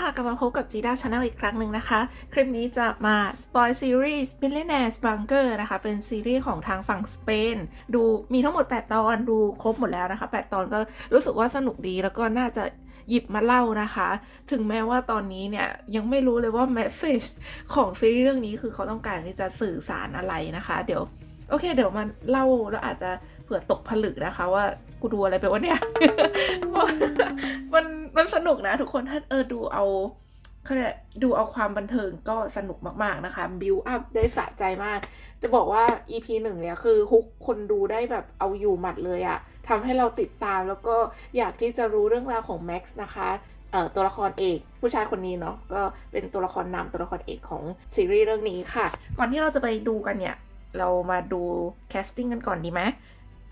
ค่ะกลับมาพบกับจีด้าชาแนลอีกครั้งหนึ่งนะคะ คลิปนี้จะมาสปอยซีรีส์ Millionaires Bunker นะคะ เป็นซีรีส์ของทางฝั่งสเปน ดูมีทั้งหมด 8 ตอนดูครบหมดแล้วนะคะ 8 ตอนก็รู้สึกว่าสนุกดีแล้วก็น่าจะหยิบมาเล่านะคะ ถึงแม้ว่าตอนนี้เนี่ย ยังไม่รู้เลยว่า message ของซีรีส์เรื่องนี้คือเขาต้องการที่จะสื่อสารอะไรนะคะ เดี๋ยวโอเค เดี๋ยวมันเล่าแล้วอาจจะเผื่อตกผลึกนะคะว่ากูดูอะไรไปวะเนี่ย มันสนุกนะทุกคนถ้าเออดูเอาเขาเรียกดูเอาความบันเทิงก็สนุกมาก ๆ นะคะ บิวอัพได้สะใจมาก จะบอกว่า EP หนึ่งเนี่ยคือฮุกคนดูได้แบบเอาอยู่หมัดเลยอะทำให้เราติดตามแล้วก็อยากที่จะรู้เรื่องราวของแม็กซ์นะคะเอ่อตัวละครเอก ผู้ชายคนนี้เนาะก็เป็นตัวละครนำตัวละครเอกของซีรีส์เรื่องนี้ค่ะ ก่อนที่เราจะไปดูกันเนี่ย เรามาดูแคสติ้งกันก่อนดีไหม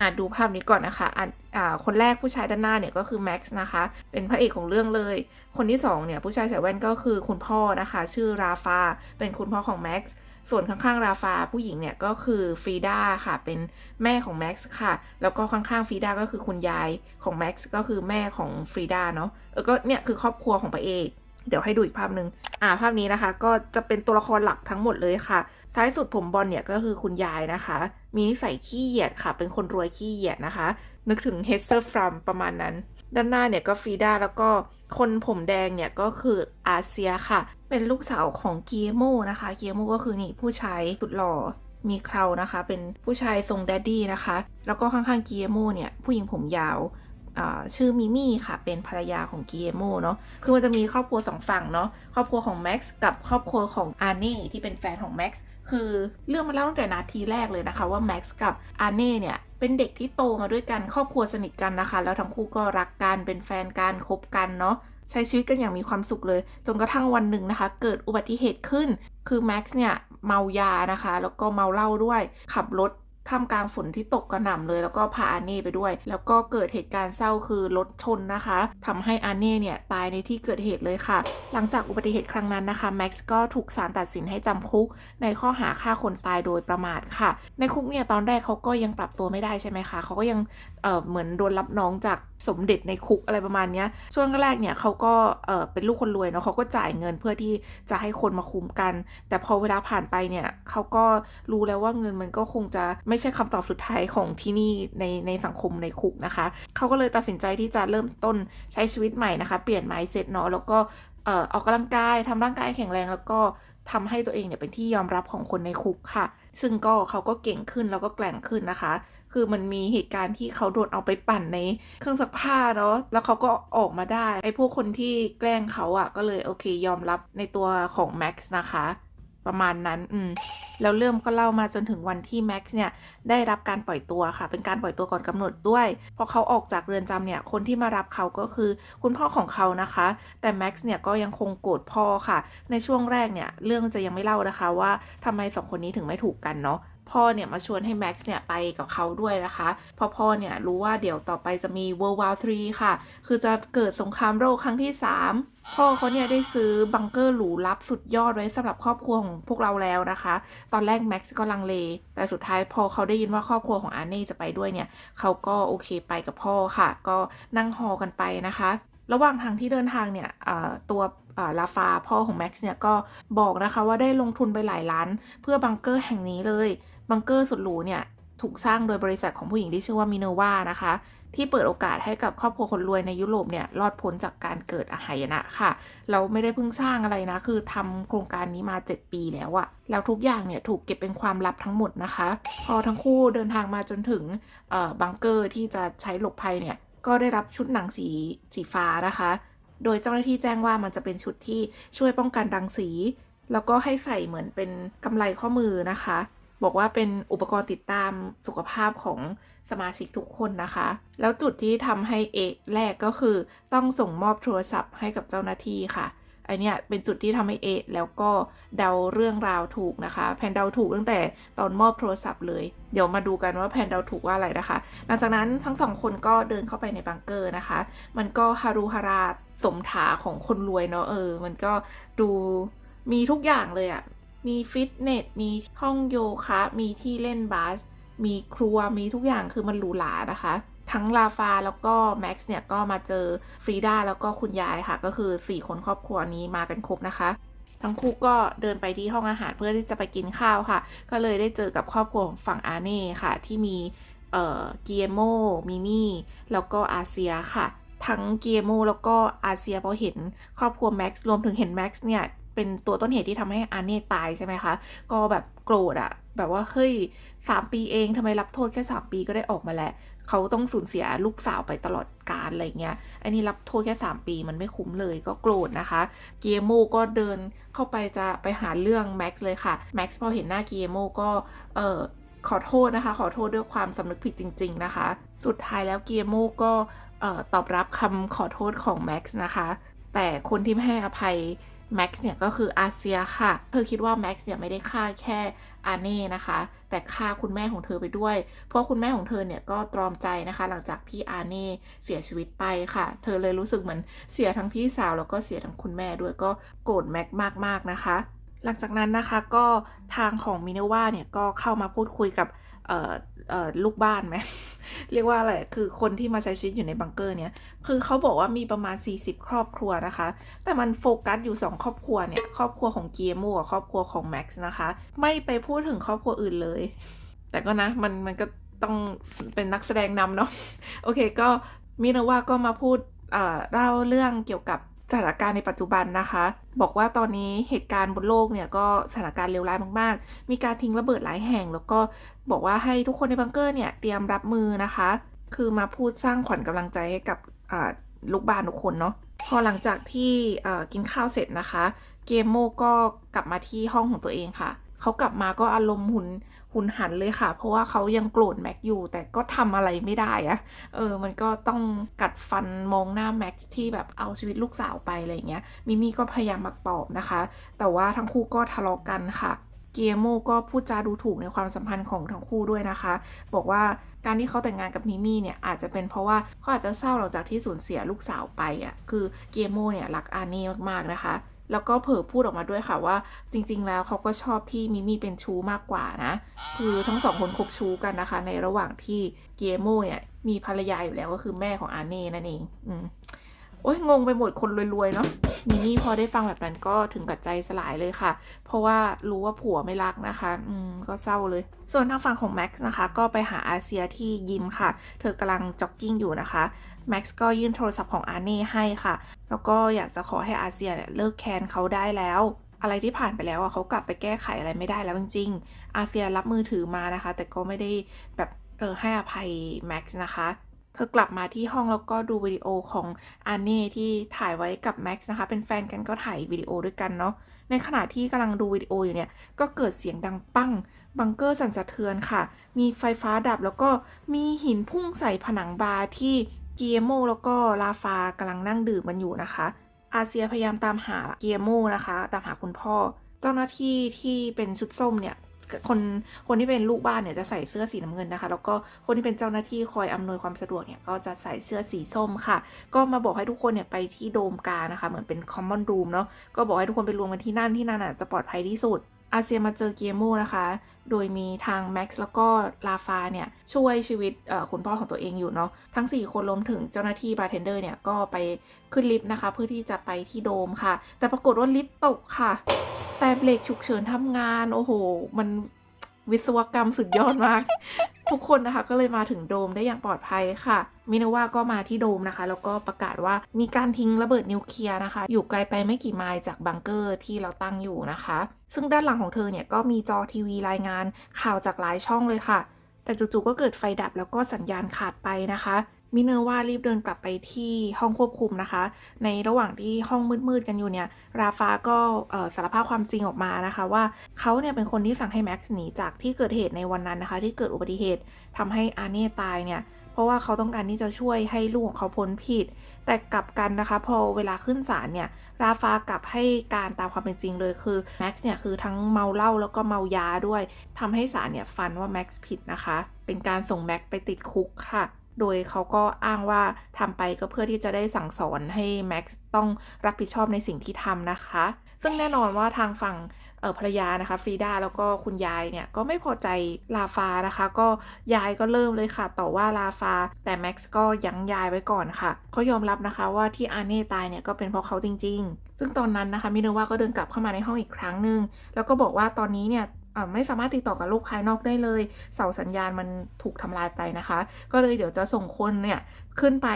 อะดูภาพนี้ก่อนนะคะอะอ่าคนแรกผู้ชายด้านหน้าเนี่ยก็คือแม็กซ์นะคะ เป็นพระเอกของเรื่องเลย คนที่สองเนี่ยผู้ชายใส่แว่นก็คือคุณพ่อนะคะ ชื่อราฟา เป็นคุณพ่อของแม็กซ์ส่วนข้างๆ ราฟาผู้หญิงเนี่ยก็คือฟรีดาค่ะ เป็นแม่ของแม็กซ์ค่ะ แล้วก็ข้างๆฟรีดาก็คือคุณยายของแม็กซ์ก็คือแม่ของฟรีดาเนาะเออก็เนี่ยคือครอบครัวของพระเอก เดี๋ยวให้ดูอีกภาพหนึ่งอ่าภาพนี้นะคะ ก็จะเป็นตัวละครหลักทั้งหมดเลยค่ะ ซ้ายสุดผมบอลเนี่ยก็คือคุณยายนะคะ มีนิสัยขี้เหยียดค่ะ เป็นคนรวยขี้เหยียดนะคะ นึกถึงเฮสเซอร์ฟรัมประมาณนั้น ด้านหน้าเนี่ยก็ฟีดาแล้วก็คนผมแดงเนี่ยก็คืออาเซียค่ะ เป็นลูกสาวของเกียโมนะคะ เกียโมก็คือนี่ผู้ชายสุดหล่อมีเครานะคะ เป็นผู้ชายทรงแดดดี้นะคะ แล้วก็ข้างๆเกียโมเนี่ยผู้หญิงผมยาวชื่อมิมี่ค่ะ เป็นภรรยาของกีเอโมเนาะ คือมันจะมีครอบครัวสองฝั่งเนาะ ครอบครัวของแม็กซ์กับครอบครัวของอาร์เน่ที่เป็นแฟนของแม็กซ์ คือเรื่องมันเล่าตั้งแต่นาทีแรกเลยนะคะว่าแม็กซ์กับอาร์เน่เนี่ยเป็นเด็กที่โตมาด้วยกันครอบครัวสนิทกันนะคะ แล้วทั้งคู่ก็รักกันเป็นแฟนกันคบกันเนาะใช้ชีวิตกันอย่างมีความสุขเลย จนกระทั่งวันหนึ่งนะคะ เกิดอุบัติเหตุขึ้น คือแม็กซ์เนี่ยเมายานะคะ แล้วก็เมาเหล้าด้วย ขับรถ ท่ามกลางฝนที่ตกกระหน่ำเลย แล้วก็พาอาเน่ไปด้วย แล้วก็เกิดเหตุการณ์เศร้าคือรถชนนะคะทำให้อาเน่เนี่ยตายในที่เกิดเหตุเลยค่ะ หลังจากอุบัติเหตุครั้งนั้นนะคะแม็กซ์ก็ถูกศาลตัดสินให้จำคุก ในข้อหาฆ่าคนตายโดยประมาทค่ะ ในคุกเนี่ยตอนแรกเขาก็ยังปรับตัวไม่ได้ใช่ไหมคะเขาก็ยังเอ่อเหมือนโดนรับน้องจากสมเด็จในคุกอะไรประมาณนี้ช่วงแรกเนี่ยเขาก็เออเป็นลูกคนรวยเนาะเขาก็จ่ายเงินเพื่อที่จะให้คนมาคุมกัน แต่พอเวลาผ่านไปเนี่ยเขาก็รู้แล้วว่าเงินมันก็คงจะไม่ใช่คำตอบสุดท้ายของที่นี่ในในสังคมในคุกนะคะเขาก็เลยตัดสินใจที่จะเริ่มต้นใช้ชีวิตใหม่นะคะ เปลี่ยน mindset เนาะแล้วก็อ่อออกกำลังกายทำร่างกายแข็งแรงแล้วก็ทำให้ตัวเองเนี่ยเป็นที่ยอมรับของคนในคุกค่ะ ซึ่งก็เขาก็เก่งขึ้นแล้วก็แกล่งขึ้นนะคะ คือมันมีเหตุการณ์ที่เขาโดนเอาไปปั่นในเครื่องซักผ้าเนาะแล้วเขาก็ออกมาได้ไอ้พวกคนที่แกล้งเขาอะ่ะก็เลยโอเคยอมรับในตัวของแม็กซ์นะคะ ประมาณนั้นอืมแล้วเรื่องก็เล่ามาจนถึงวันที่แม็กซ์เนี่ยได้รับการปล่อยตัวค่ะ เป็นการปล่อยตัวก่อนกำหนดด้วย พอเขาออกจากเรือนจำเนี่ย คนที่มารับเขาก็คือคุณพ่อของเขานะคะ แต่แม็กซ์เนี่ยก็ยังคงโกรธพ่อค่ะ ในช่วงแรกเนี่ย เรื่องจะยังไม่เล่านะคะว่าทำไมสองคนนี้ถึงไม่ถูกกันเนาะ พ่อเนี่ยมาชวนให้แม็กซ์เนี่ยไปกับเขาด้วยนะคะเพราะพ่อเนี่ยรู้ว่าเดี๋ยวต่อไปจะมี World War 3 ค่ะ คือจะเกิดสงครามโลกครั้งที่ 3พ่อเขาเนี่ยได้ซื้อบังเกอร์หรูลับสุดยอดไว้สำหรับครอบครัวของพวกเราแล้วนะคะ ตอนแรกแม็กซ์ก็ลังเล แต่สุดท้ายพอเขาได้ยินว่าครอบครัวของอาร์เน่จะไปด้วยเนี่ย เขาก็โอเคไปกับพ่อค่ะ ก็นั่งฮอกันไปนะคะ ระหว่างทางที่เดินทางเนี่ยตัวลาฟาพ่อของแม็กซ์เนี่ยก็บอกนะคะว่าได้ลงทุนไปหลายล้าน เพื่อบังเกอร์แห่งนี้เลย บังเกอร์สุดหรูเนี่ยถูกสร้างโดยบริษัทของผู้หญิงที่ชื่อว่ามิเนวานะคะ ที่เปิดโอกาสให้กับครอบครัวคนรวยในยุโรปเนี่ยรอดพ้นจากการเกิดอาหายนะค่ะเราไม่ได้เพิ่งสร้างอะไรนะ คือทำโครงการนี้มา 7 ปีแล้วอะแล้วทุกอย่างเนี่ยถูกเก็บเป็นความลับทั้งหมดนะคะ พอทั้งคู่เดินทางมาจนถึงบังเกอร์ที่จะใช้หลบภัยเนี่ยก็ได้รับชุดหนังสีสีฟ้านะคะ โดยเจ้าหน้าที่แจ้งว่ามันจะเป็นชุดที่ช่วยป้องกันรังสี แล้วก็ให้ใส่เหมือนเป็นกำไลข้อมือนะคะ บอกว่าเป็นอุปกรณ์ติดตามสุขภาพของสมาชิกทุกคนนะคะ แล้วจุดที่ทำให้เอกแรกก็คือ ต้องส่งมอบโทรศัพท์ให้กับเจ้าหน้าที่ค่ะอันเนี้ยเป็นจุดที่ทำให้เอะแล้วก็เดาเรื่องราวถูกนะคะแพนเดาถูกตั้งแต่ตอนมอบโทรศัพท์เลย เดี๋ยวมาดูกันว่าแพนเดาถูกว่าอะไรนะคะ หลังจากนั้นทั้งสองคนก็เดินเข้าไปในบังเกอร์นะคะ มันก็ฮารุฮาราสมถาของคนรวยเนาะเออ มันก็ดูมีทุกอย่างเลยอะ มีฟิตเนส มีห้องโยคะ มีที่เล่นบาส มีครัว มีทุกอย่างคือมันหรูหรานะคะ ทั้งลาฟาแล้วก็แม็กซ์เนี่ยก็มาเจอฟรีดาแล้วก็คุณยายค่ะ ก็คือ 4 คนครอบครัวนี้มากันครบนะคะ ทั้งคู่ก็เดินไปที่ห้องอาหารเพื่อที่จะไปกินข้าวค่ะ ก็เลยได้เจอกับครอบครัวฝั่งอาเน่ค่ะ ที่มีเอ่อเกียโมมิมี่แล้วก็อาเซียค่ะทั้งเกียโมแล้วก็อาเซียพอเห็นครอบครัวแม็กซ์รวมถึงเห็นแม็กซ์เนี่ย เป็นตัวต้นเหตุที่ทำให้อาเน่ตายใช่ไหมคะ ก็แบบโกรธอะแบบว่าเฮ้ยสามปีเองทำไมรับโทษแค่สามปีก็ได้ออกมาแล้วเขาต้องสูญเสียลูกสาวไปตลอดกาลอะไรเงี้ย อันนี้รับโทษแค่ 3 ปีมันไม่คุ้มเลยก็โกรธนะคะ เกียโมก็เดินเข้าไปจะไปหาเรื่องแม็กซ์เลยค่ะ แม็กซ์พอเห็นหน้าเกียโมก็เออขอโทษนะคะ ขอโทษด้วยความสำนึกผิดจริง ๆ นะคะ สุดท้ายแล้วเกียโมก็ตอบรับคำขอโทษของแม็กซ์นะคะ แต่คนที่ไม่ให้อภัย แม็กซ์เนี่ยก็คืออาเซียค่ะ เธอคิดว่าแม็กซ์เนี่ยไม่ได้ฆ่าแค่อาเน่นะคะ แต่ฆ่าคุณแม่ของเธอไปด้วย เพราะคุณแม่ของเธอเนี่ยก็ตรอมใจนะคะ หลังจากที่อาเน่เสียชีวิตไปค่ะ เธอเลยรู้สึกเหมือนเสียทั้งพี่สาวแล้วก็เสียทั้งคุณแม่ด้วยก็โกรธแม็กมากๆนะคะ หลังจากนั้นนะคะก็ทางของมินว่าเนี่ยก็เข้ามาพูดคุยกับ ลูกบ้านไหมเรียกว่าอะไรคือคนที่มาใช้ชีวิตอยู่ในบังเกอร์เนี่ยคือเขาบอกว่ามีประมาณ 40 ครอบครัวนะคะ แต่มันโฟกัสอยู่ 2 ครอบครัวเนี่ยครอบครัวของเกียร์มูกับครอบครัวของแม็กซ์นะคะ ไม่ไปพูดถึงครอบครัวอื่นเลย แต่ก็นะมันมันก็ต้องเป็นนักแสดงนำเนาะโอเคก็มินาว่าก็มาพูดอ่อเล่าเรื่องเกี่ยวกับ สถานการณ์ในปัจจุบันนะคะ บอกว่าตอนนี้เหตุการณ์บนโลกเนี่ยก็สถานการณ์เลวร้ายมากๆ มีการทิ้งระเบิดหลายแห่ง แล้วก็บอกว่าให้ทุกคนในบังเกอร์เนี่ยเตรียมรับมือนะคะ คือมาพูดสร้างขวัญกำลังใจให้กับลูกบ้านทุกคนเนาะพอหลังจากที่กินข้าวเสร็จนะคะ เกมโมก็กลับมาที่ห้องของตัวเองค่ะ เขากลับมาก็อารมณ์หุนหุนหันเลยค่ะ เพราะว่าเขายังโกรธแม็กอยู่ แต่ก็ทำอะไรไม่ได้อะเออ มันก็ต้องกัดฟันมองหน้าแม็กที่แบบเอาชีวิตลูกสาวไปอะไรเงี้ยมิมี่ก็พยายามมาปลอบนะคะ แต่ว่าทั้งคู่ก็ทะเลาะกันค่ะเกียโมก็พูดจาดูถูกในความสัมพันธ์ของทั้งคู่ด้วยนะคะ บอกว่าการที่เขาแต่งงานกับมิมี่เนี่ยอาจจะเป็นเพราะว่าเขาอาจจะเศร้าหลังจากที่สูญเสียลูกสาวไปอะคือเกียโมเนี่ยรักอาเน่มากๆนะคะ แล้วก็เผลอพูดออกมาด้วยค่ะว่า จริง ๆ แล้วเขาก็ชอบที่มิมี่เป็นชู้มากกว่านะ คือทั้งสองคนคบชู้กันนะคะ ในระหว่างที่เกียโมเนี่ยมีภรรยาอยู่แล้วก็คือแม่ของอาเน่นั่นเองอืมโอ้ยงงไปหมดคนรวยๆเนาะมิมี่พอได้ฟังแบบนั้นก็ถึงกับใจสลายเลยค่ะ เพราะว่ารู้ว่าผัวไม่รักนะคะ อืมก็เศร้าเลย ส่วนทางฝั่งของแม็กซ์นะคะ ก็ไปหาอาเซียที่ยิมค่ะ เธอกำลังจ็อกกิ้งอยู่นะคะแม็กซ์ก็ยื่นโทรศัพท์ของอาเน่ให้ค่ะ แล้วก็อยากจะขอให้อาเซียเนี่ยเลิกแคนเขาได้แล้ว อะไรที่ผ่านไปแล้วอะเขากลับไปแก้ไขอะไรไม่ได้แล้วจริงๆ อาเซียรับมือถือมานะคะ แต่ก็ไม่ได้แบบเออให้อภัยแม็กซ์นะคะเธอกลับมาที่ห้องแล้วก็ดูวิดีโอของอาเน่ที่ถ่ายไว้กับแม็กซ์นะคะ เป็นแฟนกันก็ถ่ายวิดีโอด้วยกันเนาะในขณะที่กำลังดูวิดีโออยู่เนี่ย ก็เกิดเสียงดังปั้ง บังเกอร์สั่นสะเทือนค่ะ มีไฟฟ้าดับแล้วก็มีหินพุ่งใส่ผนังบาร์ที่ เกียโมแล้วก็ลาฟากำลังนั่งดื่มมันอยู่นะคะ อาเซียพยายามตามหาเกียโมนะคะ ตามหาคุณพ่อ เจ้าหน้าที่ที่เป็นชุดส้มเนี่ยคนคนที่เป็นลูกบ้านเนี่ยจะใส่เสื้อสีน้ำเงินนะคะ แล้วก็คนที่เป็นเจ้าหน้าที่คอยอำนวยความสะดวกเนี่ยก็จะใส่เสื้อสีส้มค่ะ ก็มาบอกให้ทุกคนเนี่ยไปที่โดมกานะคะ เหมือนเป็น common room เนาะก็บอกให้ทุกคนไปรวมกันที่นั่นที่นั่นอะจะปลอดภัยที่สุด อาเซียมาเจอเกียโมนะคะ โดยมีทางแม็กซ์แล้วก็ลาฟาเนี่ย ช่วยชีวิตคุณพ่อของตัวเองอยู่เนาะ ทั้ง 4 คนรวมถึงเจ้าหน้าที่บาร์เทนเดอร์เนี่ย ก็ไปขึ้นลิฟต์นะคะ เพื่อที่จะไปที่โดมค่ะ แต่ปรากฏว่าลิฟต์ตกค่ะ แต่เบรกฉุกเฉินทำงาน โอ้โห มันวิศวกรรมสุดยอดมาก ทุกคนนะคะก็เลยมาถึงโดมได้อย่างปลอดภัยค่ะ มินาว่าก็มาที่โดมนะคะ แล้วก็ประกาศว่ามีการทิ้งระเบิดนิวเคลียร์นะคะ อยู่ไกลไปไม่กี่ไมล์จากบังเกอร์ที่เราตั้งอยู่นะคะ ซึ่งด้านหลังของเธอเนี่ยก็มีจอทีวีรายงานข่าวจากหลายช่องเลยค่ะ แต่จู่ๆก็เกิดไฟดับแล้วก็สัญญาณขาดไปนะคะ มิเนอร์ว่ารีบเดินกลับไปที่ห้องควบคุมนะคะ ในระหว่างที่ห้องมืดๆกันอยู่เนี่ย ราฟาก็สารภาพความจริงออกมานะคะว่าเขาเนี่ยเป็นคนที่สั่งให้แม็กซ์หนีจากที่เกิดเหตุในวันนั้นนะคะ ที่เกิดอุบัติเหตุทำให้อาเน่ตายเนี่ย เพราะว่าเขาต้องการที่จะช่วยให้ลูกของเขาพ้นผิด แต่กลับกันนะคะ พอเวลาขึ้นศาลเนี่ย ราฟากลับให้การตามความเป็นจริงเลยคือแม็กซ์เนี่ยคือทั้งเมาเหล้าแล้วก็เมายาด้วยทำให้ศาลเนี่ยฟันว่าแม็กซ์ผิดนะคะ เป็นการส่งแม็กซ์ไปติดคุกค่ะ โดยเขาก็อ้างว่าทำไปก็เพื่อที่จะได้สั่งสอนให้แม็กซ์ต้องรับผิดชอบในสิ่งที่ทำนะคะ ซึ่งแน่นอนว่าทางฝั่งเออภรรยานะคะฟรีดาแล้วก็คุณยายเนี่ยก็ไม่พอใจลาฟานะคะ ก็ยายก็เริ่มเลยค่ะ ต่อว่าลาฟา แต่แม็กซ์ก็ยั้งยายไว้ก่อนค่ะเขายอมรับนะคะว่าที่อาเน่ตายเนี่ยก็เป็นเพราะเขาจริง ๆ ซึ่งตอนนั้นนะคะมิเนว่าก็เดินกลับเข้ามาในห้องอีกครั้งหนึ่งแล้วก็บอกว่าตอนนี้เนี่ย ไม่สามารถติดต่อกับโลกภายนอกได้เลย เสาสัญญาณมันถูกทำลายไปนะคะ ก็เลยเดี๋ยวจะส่งคนเนี่ยขึ้นไป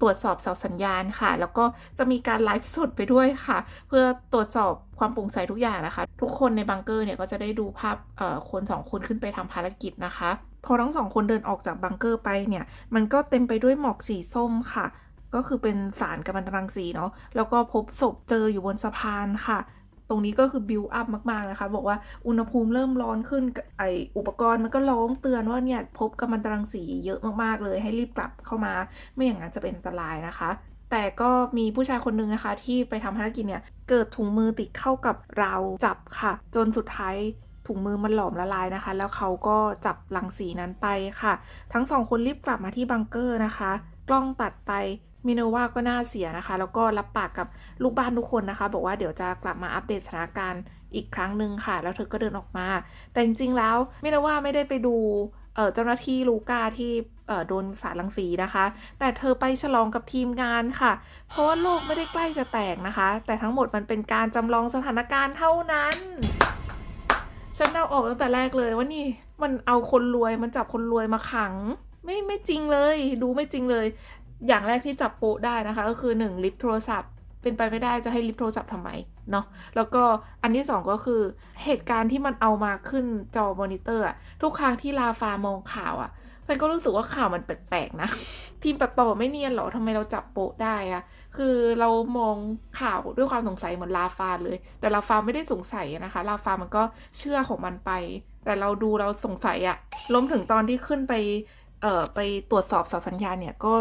ตรวจสอบเสาสัญญาณค่ะ แล้วก็จะมีการไลฟ์สดไปด้วยค่ะ เพื่อตรวจสอบความโปร่งใสทุกอย่างนะคะ ทุกคนในบังเกอร์เนี่ยก็จะได้ดูภาพคนสองคนขึ้นไปทำภารกิจนะคะ พอทั้งสองคนเดินออกจากบังเกอร์ไปเนี่ย มันก็เต็มไปด้วยหมอกสีส้มค่ะ ก็คือเป็นสารกัมมันตรังสีเนาะแล้วก็พบศพเจออยู่บนสะพานค่ะ รงนี้ก็คือบิวอัพมากๆนะคะ บอกว่าอุณหภูมิเริ่มร้อนขึ้นไออุปกรณ์มันก็ร้องเตือนว่าเนี่ยพบกัมมันตรังสีเยอะมากๆ เลยให้รีบกลับเข้ามา ไม่อย่างนั้นจะเป็นอันตรายนะคะ แต่ก็มีผู้ชายคนหนึ่งนะคะ ที่ไปทำภารกิจเนี่ยเกิดถุงมือติดเข้ากับราวจับค่ะ จนสุดท้ายถุงมือมันหลอมละลายนะคะ แล้วเขาก็จับรังสีนั้นไปค่ะ ทั้งสองคนรีบกลับมาที่บังเกอร์นะคะ กล้องตัดไป มิโนวาก็น่าเสียนะคะ แล้วก็รับปากกับลูกบ้านทุกคนนะคะ บอกว่าเดี๋ยวจะกลับมาอัปเดตสถานการณ์อีกครั้งหนึ่งค่ะ แล้วเธอก็เดินออกมา แต่จริงๆแล้วมิโนวาไม่ได้ไปดูเจ้าหน้าที่ลูก้าที่โดนสารรังสีนะคะ แต่เธอไปฉลองกับทีมงานค่ะ เพราะว่าโลกไม่ได้ใกล้จะแตกนะคะ แต่ทั้งหมดมันเป็นการจำลองสถานการณ์เท่านั้นฉันเดาออกตั้งแต่แรกเลยว่านี่มันเอาคนรวยมันจับคนรวยมาขัง ไม่ไม่จริงเลย ดูไม่จริงเลย อย่างแรกที่จับโปะได้นะคะ ก็คือ 1 ลิฟต์โทรศัพท์ เป็นไปไม่ได้จะให้ลิฟต์โทรศัพท์ทำไมเนาะแล้วก็อันที่สองก็คือเหตุการณ์ที่มันเอามาขึ้นจอมอนิเตอร์อะทุกครั้งที่ลาฟามองข่าวอะเพื่อนก็รู้สึกว่าข่าวมันแปลกๆนะ ทีมตัดต่อไม่เนียนหรอทำไมเราจับโปะได้อะคือเรามองข่าวด้วยความสงสัยเหมือนลาฟาเลย แต่ลาฟาไม่ได้สงสัยนะคะ ลาฟามันก็เชื่อของมันไป แต่เราดูเราสงสัยอะล้มถึงตอนที่ขึ้นไป เอ่อไปตรวจสอบสาสัญญาณเนี่ยก็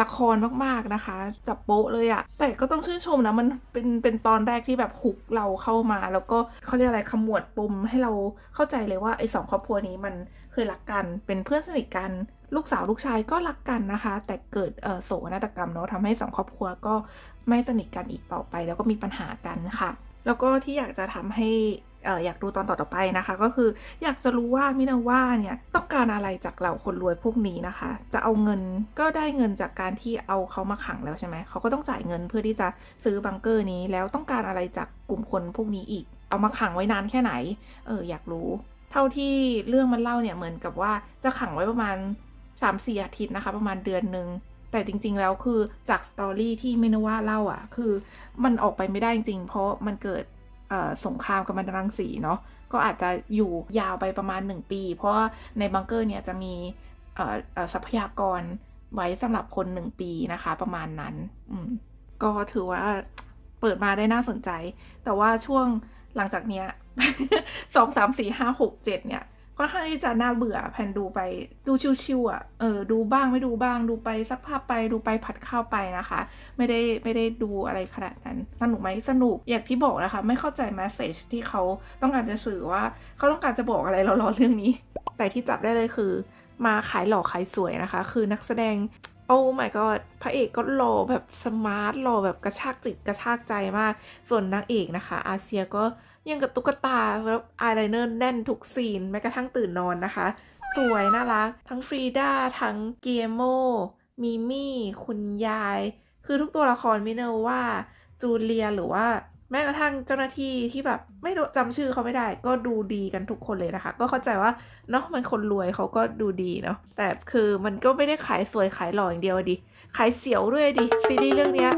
ละครมากๆนะคะ จับโป๊ะเลยอะแต่ก็ต้องชื่นชมนะมันเป็นเป็นตอนแรกที่แบบหุกเราเข้ามา แล้วก็เขาเรียกอะไรขมวดปมให้เราเข้าใจเลยว่าไอ้สองครอบครัวนี้มันเคยรักกันเป็นเพื่อนสนิทกันลูกสาวลูกชายก็รักกันนะคะ แต่เกิดโศกนาฏกรรมเนาะทำให้สองครอบครัวก็ไม่สนิทกันอีกต่อไป แล้วก็มีปัญหากันค่ะ แล้วก็ที่อยากจะทำให้ อยากดูตอนต่อๆไปนะคะ ก็คืออยากจะรู้ว่ามินาว่าเนี่ยต้องการอะไรจากเหล่าคนรวยพวกนี้นะคะ จะเอาเงินก็ได้เงินจากการที่เอาเขามาขังแล้วใช่ไหมเขาก็ต้องจ่ายเงินเพื่อที่จะซื้อบังเกอร์นี้แล้วต้องการอะไรจากกลุ่มคนพวกนี้อีก เอามาขังไว้นานแค่ไหนเอออยากรู้ เท่าที่เรื่องมันเล่าเนี่ยเหมือนกับว่าจะขังไว้ประมาณ 3-4 อาทิตย์นะคะ ประมาณเดือนหนึ่งแต่จริง ๆ แล้วคือจากสตอรี่ที่เมนว่าเล่าอะ คือมันออกไปไม่ได้จริง ๆ เพราะมันเกิด สงครามกับมันตรังสีเนาะก็อาจจะอยู่ยาวไปประมาณ 1 ปี เพราะในบังเกอร์เนี่ยจะมีทรัพยากรไว้สำหรับคน 1 ปีนะคะ ประมาณนั้นก็ถือว่าเปิดมาได้น่าสนใจ แต่ว่าช่วงหลังจากเนี้ยสองสามสี่ห้าหกเจ็ดเนี่ย ค่อนข้างที่จะน่าเบื่อแผ่นดูไปดูชิวๆอะเออดูบ้างไม่ดูบ้างดูไปสักภาพไปดูไปผัดข้าวไปนะคะ ไม่ได้ไม่ได้ดูอะไรขนาดนั้น สนุกไหมสนุกอย่างที่บอกนะคะ ไม่เข้าใจแมสเซจที่เขาต้องการจะสื่อว่าเขาต้องการจะบอกอะไรเรารอเรื่องนี้ แต่ที่จับได้เลยคือ มาขายหล่อขายสวยนะคะ คือนักแสดง โอ้ my god พระเอกก็หล่อแบบสมาร์ทหล่อแบบกระชากจิตกระชากใจมาก ส่วนนางเอกนะคะ อาเซียก็ยังกับตุ๊กตาแล้วอายไลเนอร์แน่นทุกซีนแม้กระทั่งตื่นนอนนะคะ สวยน่ารัก ทั้งฟรีดาทั้งเกียโมมิมี่ คุณยาย คือทุกตัวละครมิเนว่าจูเลียหรือว่า แม้กระทั่งเจ้าหน้าที่ที่แบบไม่รู้จำชื่อเขาไม่ได้ ก็ดูดีกันทุกคนเลยนะคะ ก็เข้าใจว่าเนาะมันคนรวยเขาก็ดูดีเนาะแต่คือมันก็ไม่ได้ขายสวยขายหล่ออย่างเดียวดิขายเสียวด้วยดิซีรีส์เรื่องเนี้ย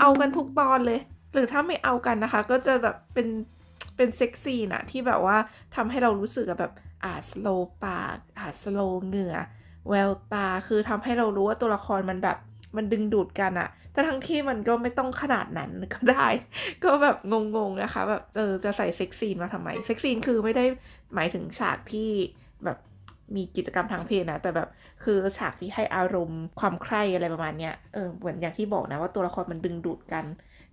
เอากันทุกตอนเลย หรือถ้าไม่เอากันนะคะ ก็จะแบบเป็นเป็นเซ็กซี่นะที่แบบว่าทำให้เรารู้สึกแบบอ่าสโลปากอ่าสโลเหงื่อแววตาคือทำให้เรารู้ว่าตัวละครมันแบบ มันดึงดูดกันอะแต่ทั้งที่มันก็ไม่ต้องขนาดนั้นก็ได้ ก็แบบงงๆนะคะ แบบเจอจะใส่เซ็กซีนมาทำไม เซ็กซีนคือไม่ได้หมายถึงฉากที่แบบมีกิจกรรมทางเพศนะ แต่แบบคือฉากที่ให้อารมณ์ความใคร่อะไรประมาณเนี้ย เออเหมือนอย่างที่บอกนะว่าตัวละครมันดึงดูดกัน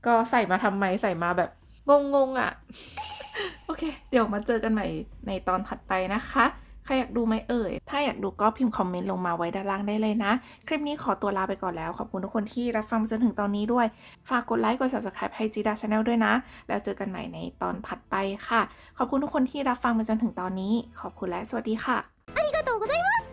ก็ใส่มาทำไมใส่มาแบบงงๆอะ่ะ โอเค เดี๋ยวมาเจอกันใหม่ในตอนถัดไปนะคะ รอยากดูไหมเอ่ย ถ้าอยากดูก็พิมพ์คอมเมนต์ลงมาไว้ด้านล่างได้เลยนะ คลิปนี้ขอตัวลาไปก่อนแล้ว ขอบคุณทุกคนที่รับฟังมาจนถึงตอนนี้ด้วย ฝากกดไลค์ กด subscribe ให้จีดาชาแนลด้วยนะ แล้วเจอกันใหม่ในตอนถัดไปค่ะ ขอบคุณทุกคนที่รับฟังมาจนถึงตอนนี้ ขอบคุณและสวัสดีค่ะ ありがとうございます